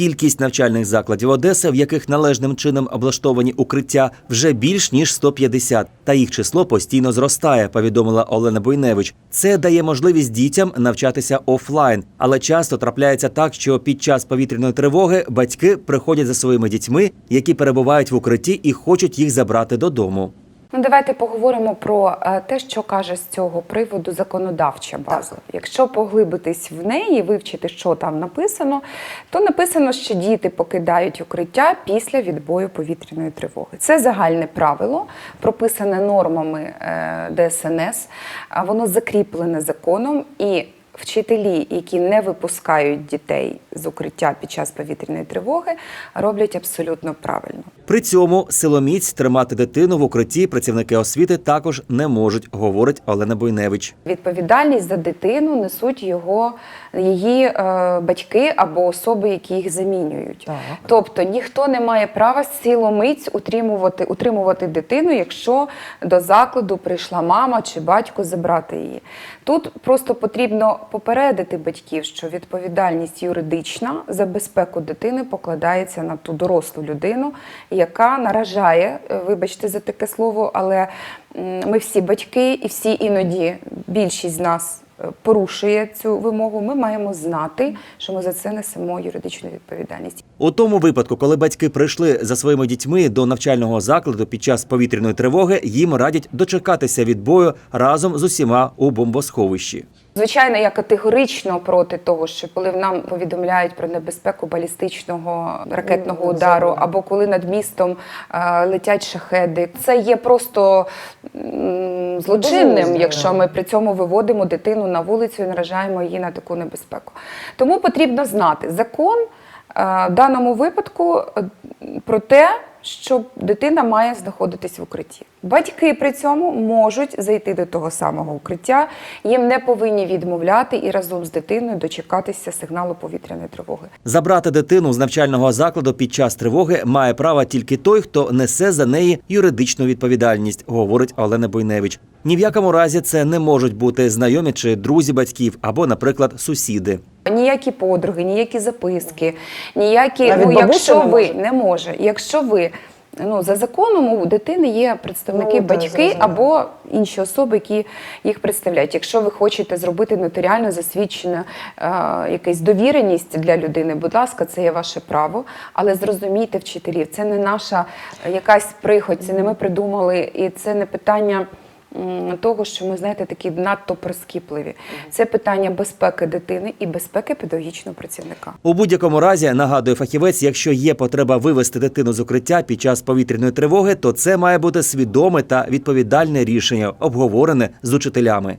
Кількість навчальних закладів Одеси, в яких належним чином облаштовані укриття, вже більш ніж 150, та їх число постійно зростає. Повідомила Олена Буйневич. Це дає можливість дітям навчатися офлайн, але часто трапляється так, що під час повітряної тривоги батьки приходять за своїми дітьми, які перебувають в укритті і хочуть їх забрати додому. Ну, давайте поговоримо про е, те, що каже з цього приводу законодавча база. Якщо поглибитись в неї, вивчити, що там написано, то написано, що діти покидають укриття після відбою повітряної тривоги. Це загальне правило, прописане нормами е, ДСНС, воно закріплене законом і. Вчителі, які не випускають дітей з укриття під час повітряної тривоги, роблять абсолютно правильно. При цьому силоміць тримати дитину в укритті працівники освіти також не можуть, говорить Олена Буйневич. Відповідальність за дитину несуть його її е, батьки або особи, які їх замінюють. Так. Тобто ніхто не має права силомиць утримувати, утримувати дитину, якщо до закладу прийшла мама чи батько забрати її. Тут просто потрібно попередити батьків, що відповідальність юридична за безпеку дитини покладається на ту дорослу людину, яка наражає, е, вибачте за таке слово, але ми всі батьки і всі іноді більшість з нас е, порушує цю вимогу. Ми маємо знати, що ми за це несемо юридичну відповідальність. У тому випадку, коли батьки прийшли за своїми дітьми до навчального закладу під час повітряної тривоги, їм радять дочекатися відбою разом з усіма у бомбосховищі. Звичайно, я категорично проти того, що коли нам повідомляють про небезпеку балістичного ракетного Ну, удару, або коли над містом е, летять шахеди, це є просто м, злочинним, якщо ми при цьому виводимо дитину на вулицю і наражаємо її на таку небезпеку. Тому потрібно знати закон е, в даному випадку е, про те, що дитина має знаходитись в укритті. Батьки при цьому можуть зайти до того самого укриття, їм не повинні відмовляти і разом з дитиною дочекатися сигналу повітряної тривоги. Забрати дитину з навчального закладу під час тривоги має право тільки той, хто несе за неї юридичну відповідальність, говорить Олена Буйневич. Ні в якому разі це не можуть бути знайомі чи друзі батьків або, наприклад, сусіди. Ніякі подруги, ніякі записки, ніякі Навіть ну, якщо не ви не може, якщо ви ну за законом у дитини є представники Ну, батьки так, або інші особи, які їх представляють. Якщо ви хочете зробити нотаріально засвідчену е, якась довіреність для людини, будь ласка, це є ваше право. Але зрозумійте вчителів, це не наша якась прихоть, це не ми придумали, і це не питання. Того, що ми знаєте, такі надто прискіпливі, це питання безпеки дитини і безпеки педагогічного працівника. У будь-якому разі нагадує фахівець, якщо є потреба вивести дитину з укриття під час повітряної тривоги, то це має бути свідоме та відповідальне рішення, обговорене з учителями.